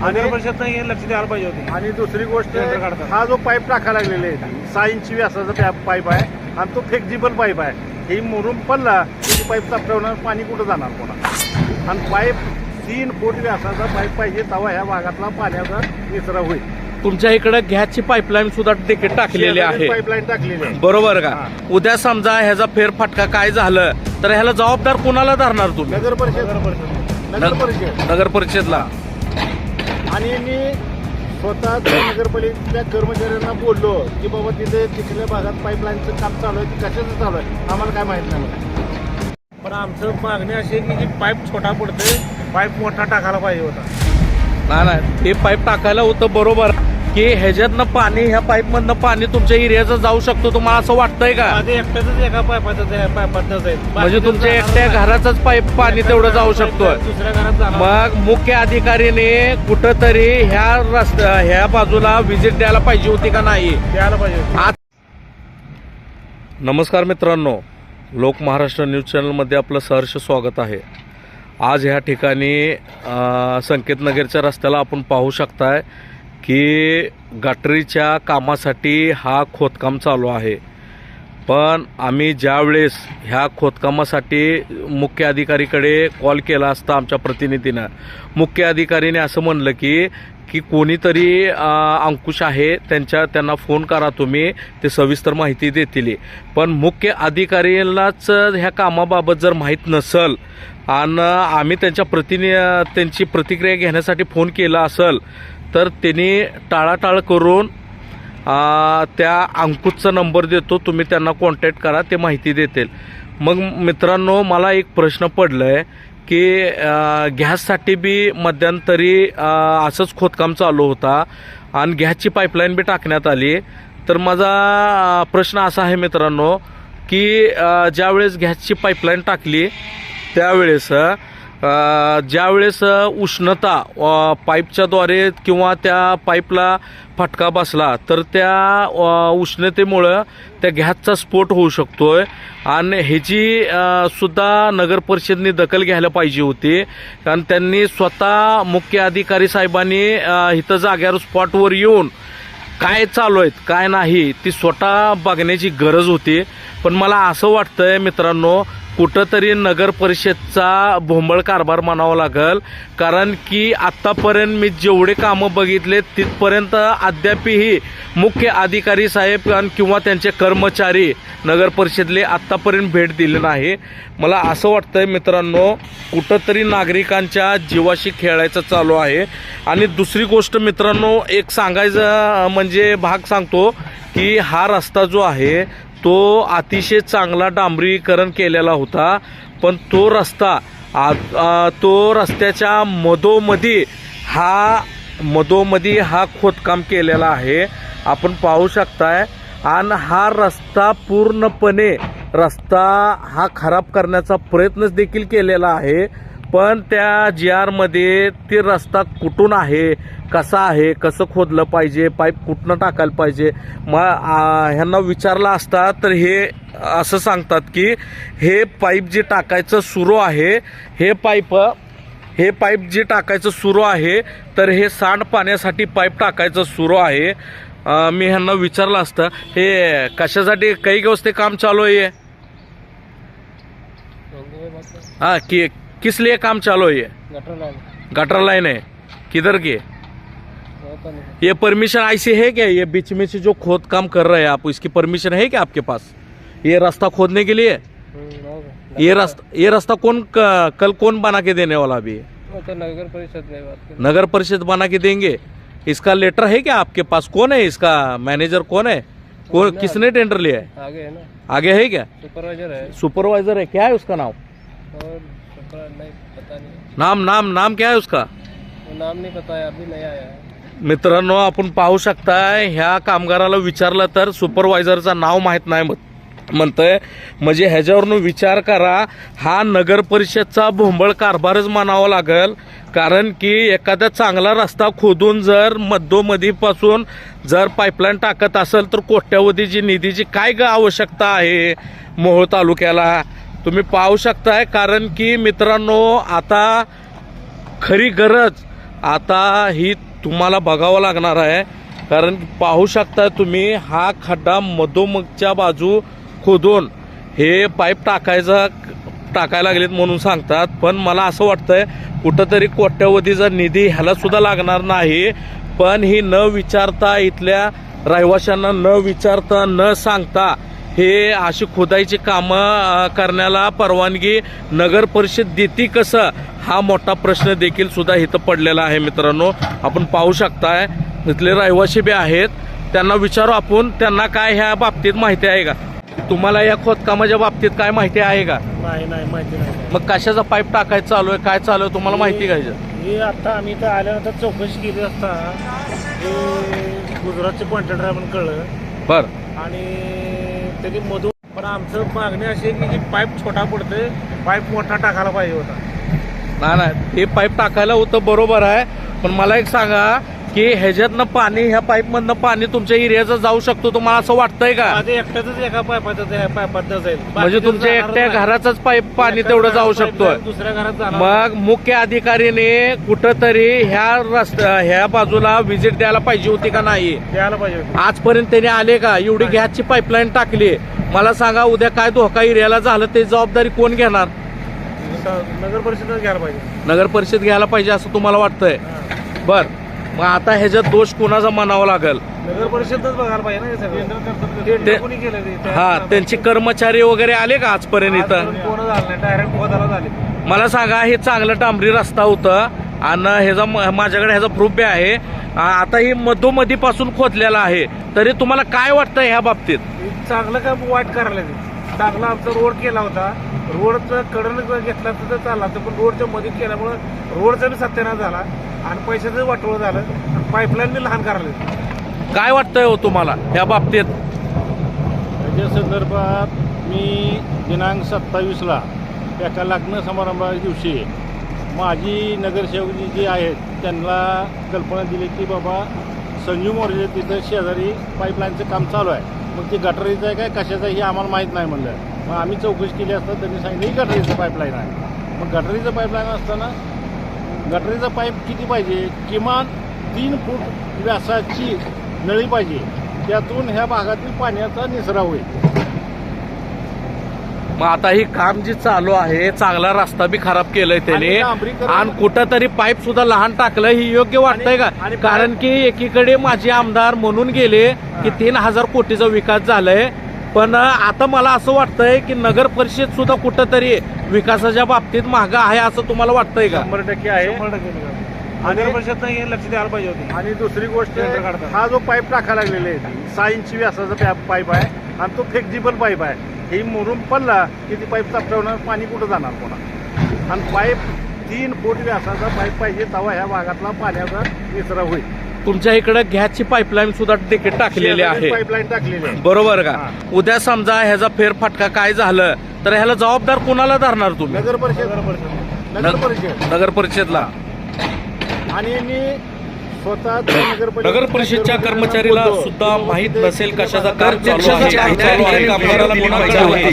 नगर हे लक्ष द्यायला पाहिजे होते. आणि दुसरी गोष्ट. हा जो पाईप टाकायला लागलेला आहे सहा इंची व्यासाचा पॅ- पाईप आहे आणि तो फ्लेक्झिबल पाईप आहे. ही मुरुम पडला की पाईप तापवणार पाणी कुठं जाणार कोणा आणि पाईप तीन फूट व्यासाचा पाईप पाहिजे तेव्हा ह्या भागातला पाण्याचा निचरा होईल. तुमच्या इकडे गॅसची पाईपलाईन सुद्धा देखील टाकलेली आहे. पाईपलाईन टाकलेली आहे. बरोबर का? हा. उद्या समजा ह्याचा फेरफटका काय झालं तर ह्याला जबाबदार कोणाला धरणार तुम्ही? नगर परिषद. नगर परिषद. नगर परिषदला. आणि मी स्वतः नगरपालिकेतल्या कर्मचाऱ्यांना बोललो की बाबा तिथे तिथल्या भागात पाईपलाईनचं काम चालू आहे ते कशाचं चालू आहे? आम्हाला काय माहीत नाही पण आमचं मागणी अशी आहे की जी पाईप छोटा पडते पाईप मोठा टाकायला पाहिजे होता. नाही नाही ते पाईप टाकायला होतं बरोबर. की ह्याच्यातनं पाणी ह्या पाईप मधनं पाणी तुमच्या एरियाचं जाऊ शकतो तुम्हाला असं वाटतंय का? एकट्याच एका आहे म्हणजे तुमच्या एकट्या घराचंच पाईप पाणी तेवढं जाऊ शकतोय. दुसऱ्या घरात जाणार मग मुख्य अधिकारीने कुठंतरी ह्या रस्त्या ह्या बाजूला व्हिजिट द्यायला पाहिजे होती का नाही? द्यायला पाहिजे. आज नमस्कार मित्रांनो लोक महाराष्ट्र न्यूज चॅनलमध्ये आपलं सहर्ष स्वागत आहे. आज ह्या ठिकाणी संकेतनगरच्या रस्त्याला आपण पाहू शकताय की गटरीच्या कामासाठी हा खोदकाम चालू आहे. पण आम्ही ज्यावेळेस ह्या खोदकामासाठी मुख्य अधिकारीकडे कॉल केला असता आमच्या प्रतिनिधीनं मुख्य अधिकारीने असं म्हणलं की की कोणीतरी अंकुश आहे त्यांच्या त्यांना फोन करा तुम्ही ते सविस्तर माहिती देतील. पण मुख्य अधिकारीलाच ह्या कामाबाबत जर माहीत नसल आणि आम्ही त्यांच्या प्रतिनि त्यांची प्रतिक्रिया घेण्यासाठी फोन केला असेल तर त्यांनी टाळाटाळ करून त्या अंकुशचा नंबर देतो तुम्ही त्यांना कॉन्टॅक्ट करा ते माहिती देतील. मग मित्रांनो मला एक प्रश्न पडला आहे की गॅससाठी बी मध्यंतरी असंच खोदकाम चालू होता आणि गॅसची पाईपलाईन बी टाकण्यात आली. तर माझा प्रश्न असा आहे मित्रांनो की ज्यावेळेस गॅसची पाईपलाईन टाकली त्यावेळेस ज्यावेळेस अ, उष्णता पाईपच्याद्वारे किंवा त्या पाईपला फटका बसला तर त्या उष्णतेमुळं त्या गॅसचा स्फोट होऊ शकतो आहे आणि ह्याची सुद्धा नगर परिषदने दखल घ्यायला पाहिजे होती. कारण त्यांनी स्वतः मुख्य अधिकारी साहेबांनी इथं जाग्यावर स्पॉटवर येऊन काय चालू आहेत काय नाही ती स्वतः बघण्याची गरज होती. पण मला असं वाटतंय मित्रांनो कुठंतरी नगर परिषदचा भोंबळ कारभार म्हणावा लागल. कारण की आत्तापर्यंत मी जेवढे कामं बघितले तिथपर्यंत अद्यापही मुख्य अधिकारी साहेब किंवा त्यांचे कर्मचारी नगर परिषदले आत्तापर्यंत भेट दिली नाही. मला असं वाटतंय मित्रांनो कुठंतरी नागरिकांच्या जीवाशी खेळायचं चालू आहे. आणि दुसरी गोष्ट मित्रांनो एक सांगायचं म्हणजे भाग सांगतो की हा रस्ता जो आहे तो अतिशय चांगला डांबरीकरण केलेला होता पण तो रस्ता आ- तो रस्त्याच्या मधोमधी हा मधोमधी हा खोदकाम केलेला आहे. आपण पाहू शकताय आणि हा रस्ता पूर्णपणे रस्ता हा खराब करण्याचा प्रयत्न देखील केलेला आहे पण त्या जी आरमध्ये ते रस्ता कुठून आहे कसा आहे कसं खोदलं पाहिजे पाईप कुठनं टाकायला पाहिजे मग ह्यांना विचारलं असता तर हे असं सांगतात की हे पाईप जे टाकायचं सुरू आहे हे पाईप हे पाईप जे टाकायचं सुरू आहे तर हे सांडपाण्यासाठी पाईप टाकायचं सुरू आहे. मी ह्यांना विचारलं असतं हे कशासाठी काही व्यवस्थे काम चालू आहे? हाँ कि किस लिए काम चालू है ये गटर लाइन है किधर की? ये परमिशन ऐसी है क्या? ये बीच में से जो खोद काम कर रहे हैं आप इसकी परमिशन है क्या आपके पास? ये रास्ता खोदने के लिए? ये रास्ता ये रास्ता कौन कल कौन बना के देने वाला अभी? तो नगर परिषद नगर परिषद बना के देंगे। इसका लेटर है क्या आपके पास? कौन है इसका? मैनेजर कौन है? कौन किसने टेंडर लिया है? आगे है ना। आगे है क्या? सुपरवाइजर है। सुपरवाइजर है। क्या है उसका नाम? नहीं पता नहीं। नाम नाम नाम क्या है उसका? नाम नहीं पता है अभी नया आया है। मित्रांनो आपण पाहू शकताय ह्या कामगाराला विचारलं तर सुपरवायझरचं नाव माहीत नाही म्हण- म्हणतंय. म्हणजे ह्याच्यावरून विचार करा हा नगर परिषदचा भोंबळ कारभारच मानावा लागेल. कारण की एखादा चांगला रस्ता खोदून जर मधोमधीपासून जर पाईपलाईन टाकत असेल तर कोट्यावधीची निधीची काय ग आवश्यकता आहे मोहोळ तालुक्याला? तुम्ही पाहू शकताय कारण की मित्रांनो आता खरी गरज आता ही तुम्हाला बघावं लागणार आहे. कारण पाहू शकता तुम्ही हा खड्डा मधोमगच्या बाजू खोदून हे पाईप टाकायचा टाकायला लागलेत म्हणून सांगतात. पण मला असं वाटतंय कुठंतरी कोट्यवधीचा निधी ह्याला सुद्धा लागणार नाही. पण ही न विचारता इथल्या रहिवाशांना न विचारता न सांगता हे अशी खुदाईची कामं करण्याला परवानगी नगर परिषद देते कसं? हा मोठा प्रश्न देखील सुद्धा इथं पडलेला आहे मित्रांनो. आपण पाहू शकताय इथले रहिवासी बी आहेत. त्यांना विचारू आपण त्यांना काय ह्या बाबतीत माहिती आहे का? तुम्हाला या खोदकामाच्या बाबतीत काय माहिती आहे का? नाही नाही माहिती नाही. मग कशाचा पाईप टाकायचं चालू आहे काय चालू आहे तुम्हाला माहिती का ह्याचं? हे आता आम्ही इथं आल्यानंतर चौकशी केली असता हे गुजरातचे कॉन्ट्रॅक्टर आपण कळलं. बर. आणि त्यांनी मधून पण आमचं मागणी अशी आहे की जी पाईप छोटा पडतोय पाईप मोठा टाकायला पाहिजे होता. नाही नाही. हे पाईप टाकायला होतं बरोबर आहे. पण मला एक सांगा की ह्याच्यातनं पाणी ह्या पाईप मधनं पाणी तुमच्या एरियाचं जाऊ शकतो तुम्हाला असं वाटतंय का? एकट्याच एका पाईपात जाईल. म्हणजे तुमच्या एकट्या घराचंच पाईप पाणी तेवढं जाऊ शकतोय. दुसऱ्या घरात जाणार मग मुख्य अधिकारीने कुठंतरी ह्या रस्त्या ह्या बाजूला व्हिजिट द्यायला पाहिजे होती का नाही? द्यायला पाहिजे होती. आजपर्यंत त्यांनी आले का? एवढी गॅसची पाईपलाईन टाकली. मला सांगा उद्या काय धोका एरियाला झालं ते जबाबदारी कोण घेणार? नगर परिषदच घ्यायला पाहिजे? नगर परिषद घ्यायला पाहिजे असं तुम्हाला वाटतंय? बर. मग आता ह्याच्यात दोष कोणाचा मानावा लागेल? नगर परिषदच बघायला पाहिजे ना हे सगळं. टेंडर कोणी केलं ते? त्या- हा त्यांचे कर्मचारी वगैरे आले का आजपर्यंत इथं? आजपर्यंत कोण झालं नाही. डायरेक्ट झाले मला सांगा हे चांगलं डांबरी रस्ता होतं आणि ह्याचा म- माझ्याकडे ह्याचा प्रूफ बी आहे. आ, आता ही मधोमधी पासून खोदलेला आहे. तरी तुम्हाला काय वाटतं ह्या बाबतीत? हे चांगलं का वाईट करायला ते चांगला आमचा रोड केला होता. रोडचं कडन घेतला तर चालला तर पण रोडच्या मध्ये केल्यामुळं रोडचा बी सत्यानाश झाला आणि पैशाचं वाटोळ झालं आणि पाईपलाईन बी लहान करायला काय वाटतंय हो तुम्हाला ह्या बाबतीत? त्याच्या संदर्भात मी दिनांक सत्तावीसला एका लग्न समारंभाच्या दिवशी माझी नगरसेवक जी जी आहेत त्यांना कल्पना दिली की बाबा संजू मोर्चे तिथं शेजारी पाईपलाईनचं काम चालू आहे. मग ते गटरीचं आहे काय कशाचं आहे हे आम्हाला माहीत नाही म्हणलं. मग आम्ही चौकशी केली असता त्यांनी सांगितलं की गटरीचं पाईपलाईन आहे. मग गटरीचं पाईपलाईन असताना गटरीचं पाईप किती पाहिजे? किमान तीन फूट व्यासाची नळी पाहिजे. त्यातून ह्या भागातील पाण्याचा निसरा होईल. मग आता ही काम जी चालू आहे चांगला रस्ता बी खराब केलाय त्याने. आणि कुठं पाईप सुद्धा लहान टाकलं ही योग्य वाटतंय का? कारण की एकीकडे माझे आमदार म्हणून गेले की तीन हजार कोटीचा विकास झालाय. पण आता मला असं वाटतंय की नगर परिषद सुद्धा कुठंतरी विकासाच्या बाबतीत मागं आहे असं तुम्हाला वाटतंय का? शंभर टक्के आहे. नगर परिषदनं हे लक्ष द्यायला पाहिजे होती. आणि दुसरी गोष्ट. हा जो पाईप टाकायला लागलेला आहे सहा इंची व्यासाचा पाईप आहे आणि तो फ्लेक्झिबल पाईप आहे. ही मुरुम पडला की ती पाईप चापटवणार पाणी कुठं जाणार कोणा आणि पाईप तीन फूट व्यासाचा पाईप पाहिजे तेव्हा ह्या भागातला पाण्याचा निचरा होईल. तुमच्या इकडे गॅसची पाईपलाईन सुद्धा देखील टाकलेली आहे. पाईपलाईन टाकलेली आहे. बरोबर का. उद्या समजा ह्याचा फेरफटका काय झालं तर ह्याला जबाबदार कोणाला धरणार तुम्ही? नगर परिषद. नगर परिषद नगर परिषद. नगर परिषदला. आणि स्वतः नगर परिषद- नगर परिषदच्या कर्मचारीला सुद्धा माहीत नसेल कशाचा कार चालू आहे.